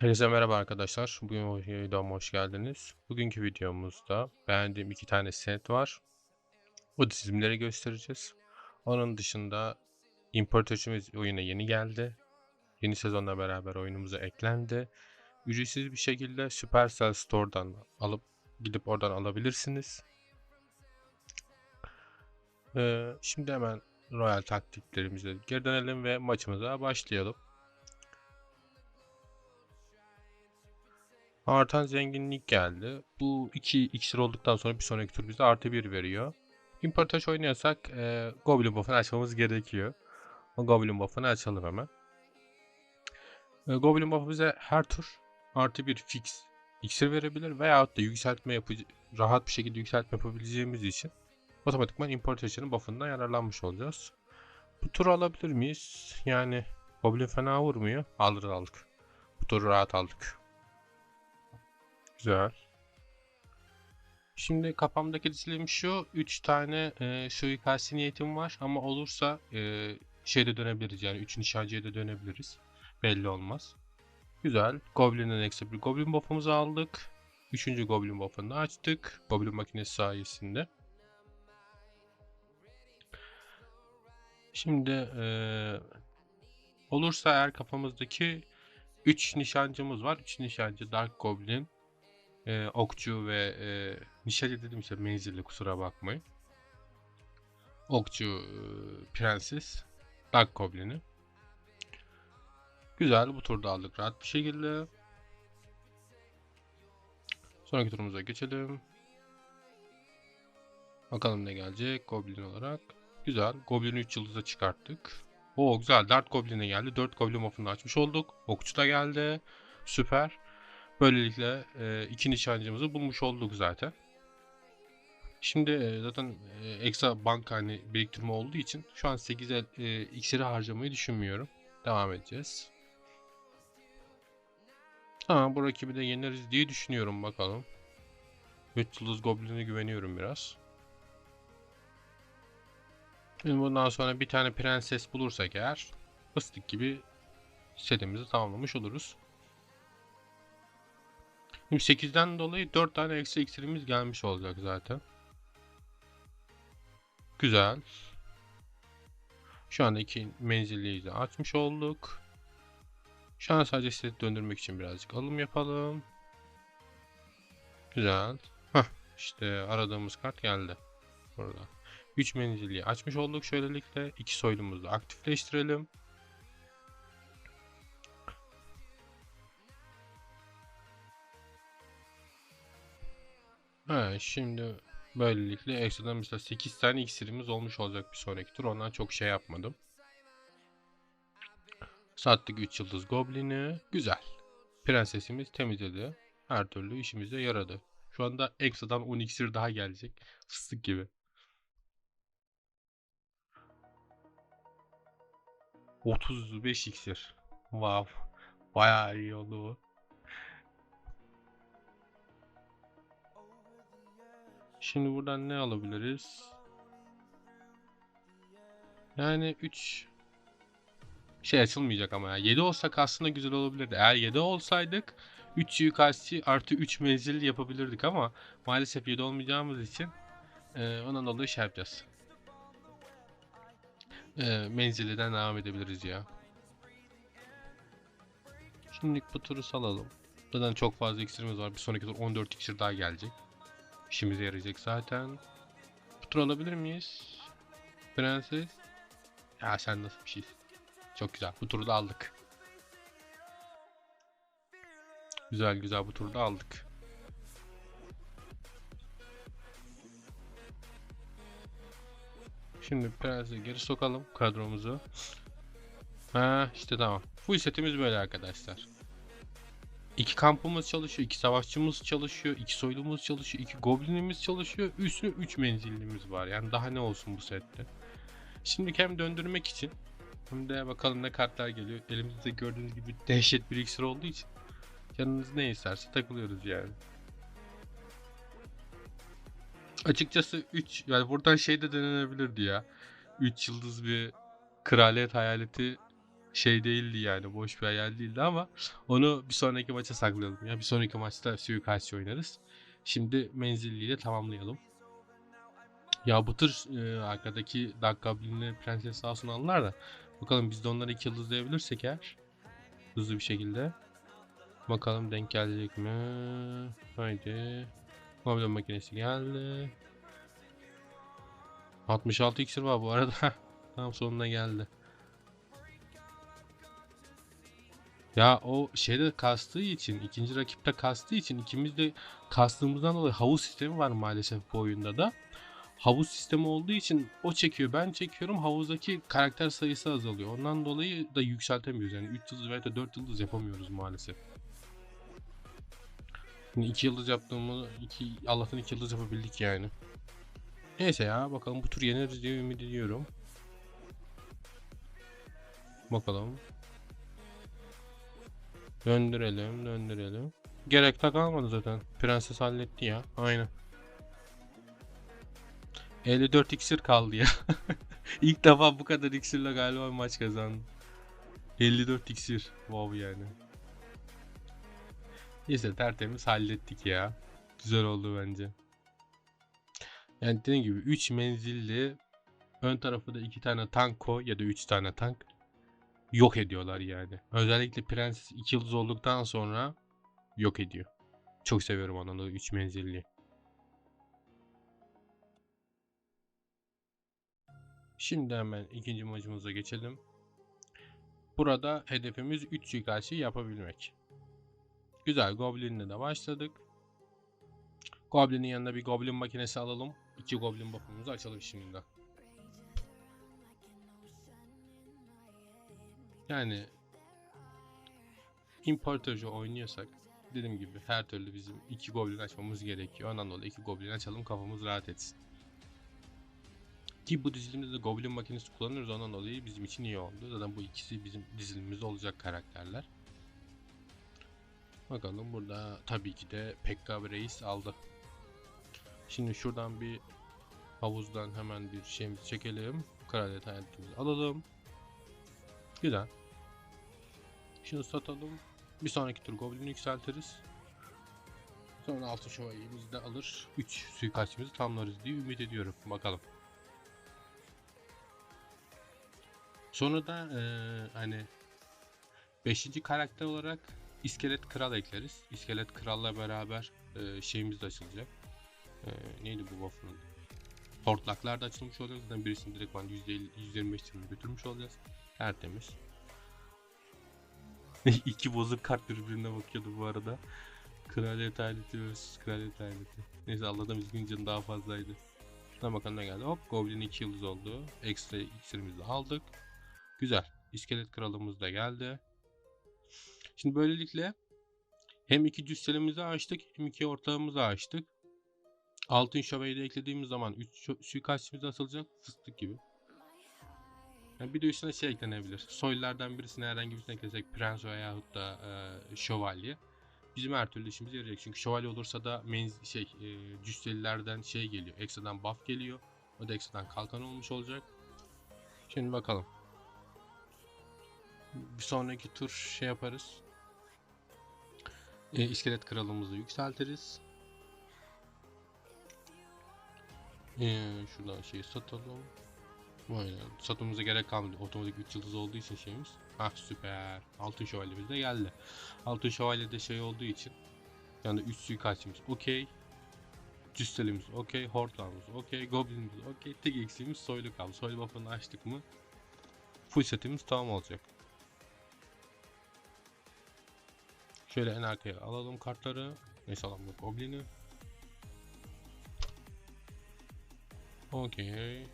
Herkese merhaba arkadaşlar. Bugün videoma hoş geldiniz. Bugünkü videomuzda beğendiğim iki tane set var. Bu dizimleri göstereceğiz. Onun dışında importörümüz oyuna yeni geldi. Yeni sezonla beraber oyunumuza eklendi. Ücretsiz bir şekilde Supercell Store'dan alıp gidip oradan alabilirsiniz. Ee, şimdi hemen Royal taktiklerimize geri dönelim ve maçımıza başlayalım. Artan zenginlik geldi. Bu iki iksir olduktan sonra bir sonraki tur bize artı bir veriyor. İmparator oynuyorsak e, Goblin buff'ını açmamız gerekiyor. O Goblin buff'ını açalım hemen. E, Goblin buff bize her tur artı bir fix iksir verebilir veyahut da yükseltme yapıcı rahat bir şekilde yükseltme yapabileceğimiz için otomatikman İmparator'un buff'ından yararlanmış olacağız. Bu turu alabilir miyiz? Yani Goblin fena vurmuyor. Alırız aldık. Bu turu rahat aldık. Güzel. Şimdi kafamdaki dizilim şu. 3 tane e, suikasti niyetim var ama olursa e, şeyde dönebiliriz yani 3 nişancıya da dönebiliriz. Belli olmaz. Güzel. Goblin'den ekstra bir Goblin buff'umuzu aldık. Üçüncü Goblin buff'ını açtık. Goblin makinesi sayesinde. Şimdi e, olursa eğer kafamızdaki 3 nişancımız var. 3 nişancı Dark Goblin, e, okçu ve e, nişancı dedim işte menzilli kusura bakmayın. Okçu, e, prenses, Dark Goblin'i. Güzel bu turda aldık rahat bir şekilde. Sonraki turumuza geçelim. Bakalım ne gelecek Goblin olarak. Güzel. Goblin'i 3 yıldıza çıkarttık. Oo güzel. Dart Goblin'e geldi. 4 Goblin buff'unu açmış olduk. Okçu da geldi. Süper. Böylelikle e, iki nişancımızı bulmuş olduk zaten. Şimdi e, zaten e, ekstra banka hani biriktirme olduğu için şu an 8'e e, iksiri harcamayı düşünmüyorum. Devam edeceğiz. Tamam bu rakibi de yeneriz diye düşünüyorum bakalım. 3 yıldız Goblin'e güveniyorum biraz. Şimdi bundan sonra bir tane prenses bulursak eğer fıstık gibi setimizi tamamlamış oluruz. Şimdi 8'den dolayı 4 tane eksi iksirimiz gelmiş olacak zaten. Güzel. Şu anda iki menzilliyi de açmış olduk. Şu an sadece seti döndürmek için birazcık alım yapalım. Güzel. Hah, işte aradığımız kart geldi. Burada. 3 menzilliyi açmış olduk. Şöylelikle iki soylumuzu da aktifleştirelim. Ha, şimdi böylelikle ekstradan mesela 8 tane iksirimiz olmuş olacak bir sonraki tur. Ondan çok şey yapmadım. Sattık 3 yıldız goblini. Güzel. Prensesimiz temizledi. Her türlü işimize yaradı. Şu anda ekstradan 10 iksir daha gelecek. Fıstık gibi. ...35 iksir. Wow. Bayağı iyi oldu bu. Şimdi buradan ne alabiliriz? Yani 3 şey açılmayacak ama ya. 7 olsak aslında güzel olabilirdi. Eğer 7 olsaydık 3 suikastçı artı 3 menzil yapabilirdik ama maalesef 7 olmayacağımız için e, ondan dolayı şey yapacağız. E, menziliden devam edebiliriz ya. Şimdilik bu turu salalım. Zaten çok fazla iksirimiz var. Bir sonraki tur 14 iksir daha gelecek. İşimize yarayacak zaten. Putur alabilir miyiz? Prenses. Ya sen nasıl bir şeysin? Çok güzel. Bu turu da aldık. Güzel güzel bu turu da aldık. Şimdi Prens'i geri sokalım kadromuzu. Ha işte tamam. Full setimiz böyle arkadaşlar. İki kampımız çalışıyor, iki savaşçımız çalışıyor, iki soylumuz çalışıyor, iki goblinimiz çalışıyor. Üstüne üç menzillimiz var. Yani daha ne olsun bu sette. Şimdi hem döndürmek için hem de bakalım ne kartlar geliyor. Elimizde gördüğünüz gibi dehşet bir iksir olduğu için canınız ne isterse takılıyoruz yani. Açıkçası 3 yani buradan şey de denenebilirdi ya. 3 yıldız bir kraliyet hayaleti şey değildi yani boş bir hayal değildi ama onu bir sonraki maça saklayalım. Ya bir sonraki maçta suikastçı oynarız. Şimdi menzilliyle tamamlayalım. Ya bu tür e, arkadaki Dark Goblin'le Prenses sağ olsun aldılar da bakalım biz de onları iki yıldızlayabilirsek eğer hızlı bir şekilde bakalım denk gelecek mi? Haydi. Mobil makinesi geldi. 66 iksir var bu arada. Tam sonuna geldi. Ya o şeyde kastığı için, ikinci rakipte kastığı için ikimiz de kastığımızdan dolayı havuz sistemi var maalesef bu oyunda da. Havuz sistemi olduğu için o çekiyor, ben çekiyorum. Havuzdaki karakter sayısı azalıyor. Ondan dolayı da yükseltemiyoruz. Yani 3 yıldız veya da 4 yıldız yapamıyoruz maalesef. Şimdi 2 yıldız yaptığımı, iki, Allah'tan 2 yıldız yapabildik yani. Neyse ya bakalım bu tur yeneriz diye ümit ediyorum. Bakalım. Döndürelim, döndürelim. Gerek de kalmadı zaten. Prenses halletti ya. Aynen. 54 iksir kaldı ya. İlk defa bu kadar iksirle galiba maç kazandım. 54 iksir. Wow yani. Neyse tertemiz hallettik ya. Güzel oldu bence. Yani dediğim gibi 3 menzilli ön tarafı da 2 tane tank koy ya da 3 tane tank yok ediyorlar yani. Özellikle Prenses 2 yıldız olduktan sonra yok ediyor. Çok seviyorum onu 3 menzilli. Şimdi hemen ikinci maçımıza geçelim. Burada hedefimiz 3 suikastçı yapabilmek. Güzel Goblin'le de başladık. Goblin'in yanına bir Goblin makinesi alalım. İki Goblin buff'umuzu açalım şimdi. Yani İmparatorcu oynuyorsak dediğim gibi her türlü bizim iki Goblin açmamız gerekiyor. Ondan dolayı iki Goblin açalım kafamız rahat etsin. Ki bu dizilimde de Goblin makinesi kullanıyoruz ondan dolayı bizim için iyi oldu. Zaten bu ikisi bizim dizilimizde olacak karakterler. Bakalım burada tabii ki de Pekka Reis aldı. Şimdi şuradan bir havuzdan hemen bir şeyimizi çekelim. Kraliyet hayatımızı alalım. Güzel. Şunu satalım. Bir sonraki tur Goblin'i yükseltiriz. Sonra altın şövalyemizi de alır. 3 suikastçımızı tamamlarız diye ümit ediyorum. Bakalım. Sonra da eee, hani 5. karakter olarak İskelet Kral ekleriz. İskelet Kral'la beraber eee, şeyimiz de açılacak. Eee, neydi bu buff'un adı? Hortlaklar da açılmış olacak. Zaten birisini direkt ben %50, %25 tane götürmüş olacağız. Tertemiz. İki bozuk kart birbirine bakıyordu bu arada. Kraliyet aileti vs. Kraliyet aileti. Neyse Allah'tan bizim canı daha fazlaydı. Şuna bakalım ne geldi. Hop Goblin 2 yıldız oldu. Ekstra iksirimizi aldık. Güzel. İskelet kralımız da geldi. Şimdi böylelikle hem iki cüsselimizi açtık hem iki ortağımızı açtık. Altın şövalyeyi de eklediğimiz zaman 3 suikastçımız atılacak fıstık gibi. Yani bir de üstüne şey eklenebilir. Soylulardan birisine herhangi birisine eklesek prens veyahut da e, şövalye. Bizim her türlü işimize yarayacak. Çünkü şövalye olursa da menz şey e, cüsselilerden şey geliyor. Ekstradan buff geliyor. O da ekstradan kalkan olmuş olacak. Şimdi bakalım. Bir sonraki tur şey yaparız. E, iskelet kralımızı yükseltiriz. E, şuradan şeyi satalım. Aynen. Satmamıza gerek kalmadı. Otomatik 3 yıldız olduğu için şeyimiz. Ah süper. Altın şövalyemiz de geldi. Altın şövalye de şey olduğu için. Yani 3 suikastçımız okey. Cüstelimiz okey. Hortlamız okey. Goblinimiz okey. Tek eksiğimiz soylu kaldı. Soylu buff'ını açtık mı full setimiz tamam olacak. Şöyle en arkaya alalım kartları. Neyse alalım Goblin'i. Okey.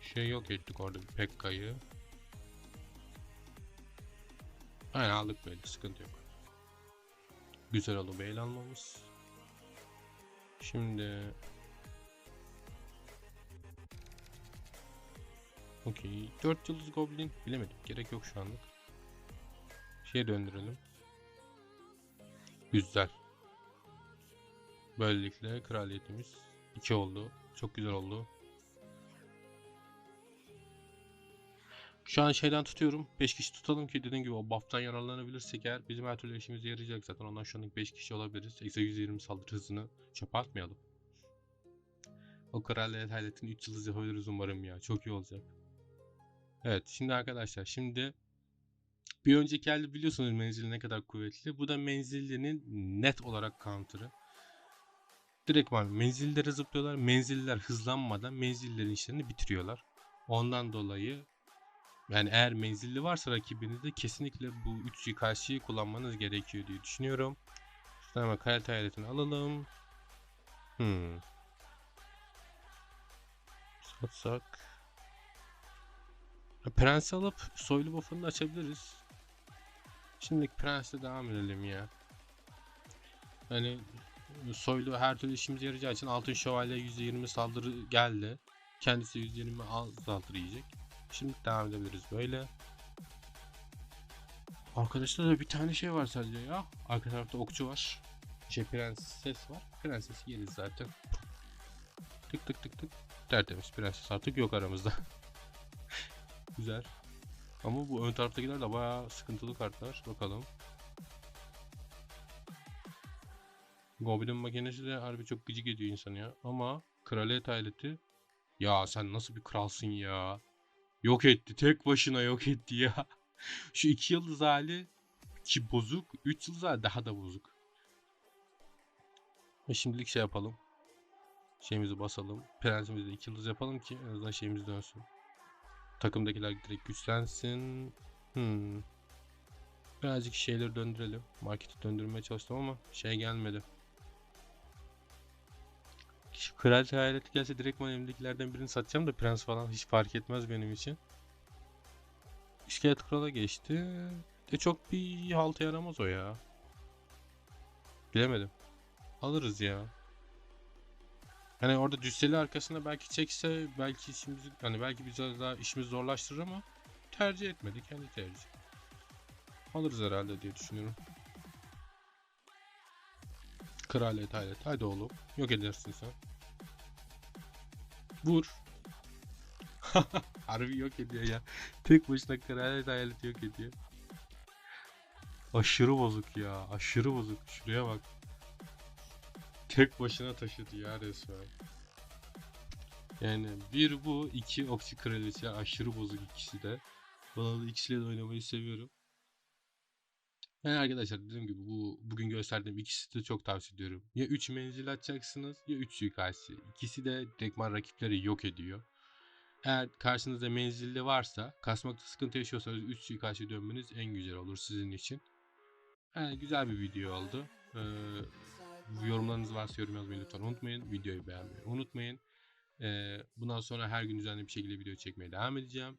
Şey yok ettik orada bir Pekka'yı. Aynen aldık böyle sıkıntı yok. Güzel oldu beyl almamız. Şimdi Okey. 4 yıldız goblin bilemedim. Gerek yok şu anlık. Şeye döndürelim. Güzel. Böylelikle kraliyetimiz 2 oldu. Çok güzel oldu. Şu an şeyden tutuyorum. 5 kişi tutalım ki dediğim gibi o buff'tan yararlanabilirsek eğer bizim her türlü işimize yarayacak zaten. Ondan şu anlık 5 kişi olabiliriz. Eksi 120 saldırı hızını çöpe atmayalım. O kraliyet hayaletin 3 yıldız yapabiliriz umarım ya. Çok iyi olacak. Evet şimdi arkadaşlar şimdi bir önceki elde biliyorsunuz menzili ne kadar kuvvetli. Bu da menzilinin net olarak counter'ı. Direkt var menzillere zıplıyorlar. Menziller hızlanmadan menzillerin işlerini bitiriyorlar. Ondan dolayı yani eğer menzilli varsa rakibinizde kesinlikle bu 3 karşıyı kullanmanız gerekiyor diye düşünüyorum. Şuradan hemen kalite aletini alalım. Hmm. Satsak. Ha, Prens'i alıp soylu buff'ını açabiliriz. Şimdilik Prens'le devam edelim ya. Hani soylu her türlü işimize yarayacağı için altın şövalye %20 saldırı geldi. Kendisi %20 az saldırı yiyecek. Şimdi devam edebiliriz böyle. Arkadaşlar da bir tane şey var sadece ya. Arka tarafta okçu var. Şey prenses var. Prensesi yeriz zaten. Tık tık tık tık. Tertemiz prenses artık yok aramızda. Güzel. Ama bu ön taraftakiler de bayağı sıkıntılı kartlar. Bakalım. Goblin makinesi de harbi çok gıcık ediyor insanı ya. Ama kraliyet aileti ya sen nasıl bir kralsın ya. Yok etti. Tek başına yok etti ya. Şu iki yıldız hali ki bozuk. Üç yıldız hali daha da bozuk. Ve şimdilik şey yapalım. Şeyimizi basalım. Prensimizi de iki yıldız yapalım ki en azından şeyimiz dönsün. Takımdakiler direkt güçlensin. Hmm. Birazcık şeyleri döndürelim. Marketi döndürmeye çalıştım ama şey gelmedi. Şu kraliçe hayaleti gelse direkt elimdekilerden birini satacağım da prens falan hiç fark etmez benim için. İskelet krala geçti. De çok bir halta yaramaz o ya. Bilemedim. Alırız ya. Hani orada cüsseli arkasında belki çekse belki işimizi hani belki biraz daha işimizi zorlaştırır ama tercih etmedi kendi tercih. Alırız herhalde diye düşünüyorum. Kraliyet hayret. Haydi oğlum. Yok edersin sen. Vur. Harbi yok ediyor ya. Tek başına kraliyet hayaleti yok ediyor. Aşırı bozuk ya. Aşırı bozuk. Şuraya bak. Tek başına taşıdı ya resmen. Yani bir bu, iki okçu kraliçe aşırı bozuk ikisi de. Da ikisiyle de oynamayı seviyorum. Yani arkadaşlar dediğim gibi bu bugün gösterdiğim ikisi de çok tavsiye ediyorum. Ya 3 menzil atacaksınız ya 3 suikastçı. İkisi de direktman rakipleri yok ediyor. Eğer karşınızda menzilli varsa kasmakta sıkıntı yaşıyorsanız 3 suikastçı dönmeniz en güzel olur sizin için. Yani güzel bir video oldu. Ee, yorumlarınız varsa yorum yazmayı lütfen unutmayın. Videoyu beğenmeyi unutmayın. Ee, bundan sonra her gün düzenli bir şekilde video çekmeye devam edeceğim.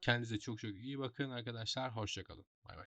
Kendinize çok çok iyi bakın arkadaşlar. Hoşçakalın. Bay bay.